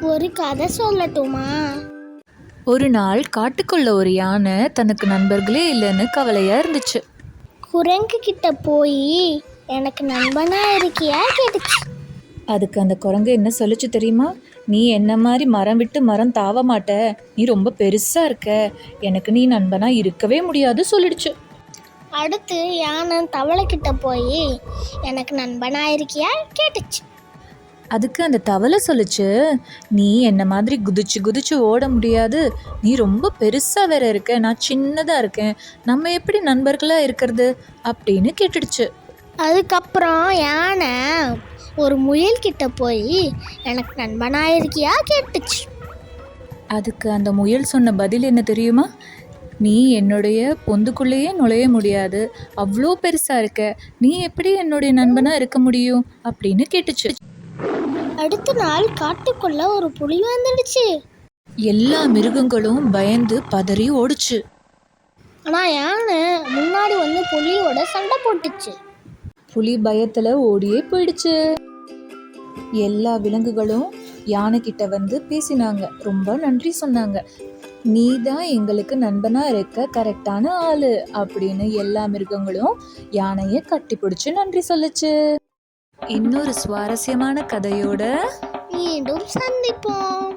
ஒரு கதை சொல்லட்டுமா? ஒரு நாள் காட்டுக்குள்ள ஒரு யானை தனக்கு நண்பர்களே இல்லைன்னு கவலையா இருந்துச்சு. குரங்கு கிட்ட போய் எனக்கு நண்பனா இருக்கியா? கேட்டுச்சு. அதுக்கு அந்த குரங்கு என்ன சொல்லுச்சு தெரியுமா? நீ என்ன மாதிரி மரம் விட்டு மரம் தாவ மாட்ட. நீ ரொம்ப பெருசா இருக்க. எனக்கு நீ நண்பனா இருக்கவே முடியாது சொல்லிடுச்சு. அடுத்து யானை தவளை கிட்ட போய் எனக்கு நண்பனா இருக்கியா? கேட்டுச்சு. அதுக்கு அந்த தவளை சொல்லுச்சு நீ என்ன மாதிரி குதிச்சு குதிச்சு ஓட முடியாது. நீ ரொம்ப பெருசா வேற இருக்க. நான் சின்னதா இருக்கேன். நம்ம எப்படி நண்பர்களா இருக்கிறது? அப்படின்னு கேட்டுடுச்சு. அதுக்கப்புறம் யானை ஒரு முயல் கிட்ட போய் எனக்கு நண்பனா இருக்கியா? கேட்டுச்சு. அதுக்கு அந்த முயல் சொன்ன பதில் என்ன தெரியுமா? நீ என்னுடைய பொந்துக்குள்ளேயே நுழைய முடியாது. அவ்வளோ பெருசா இருக்க. நீ எப்படி என்னுடைய நண்பனா இருக்க முடியும்? அப்படின்னு கேட்டுச்சு. அடுத்த நாள் காட்டுக்குள்ள ஒரு புலி வந்துடுச்சு. எல்லா மிருகங்களும் பயந்து பதறி ஓடுச்சு. ஆனா யானை முன்னாடி வந்து புலியோட சண்டை போட்டுச்சு. புலி பயத்துல ஓடியே போயிடுச்சு. எல்லா விலங்குகளும் யானை கிட்ட வந்து பேசினாங்க. ரொம்ப நன்றி சொன்னாங்க. நீ தான் எங்களுக்கு நண்பனா இருக்க கரெக்டான ஆளு அப்படின்னு எல்லா மிருகங்களும் யானைய கட்டி பிடிச்சு நன்றி சொல்லுச்சு. இன்னொரு சுவாரஸ்யமான கதையோட மீண்டும் சந்திப்போம்.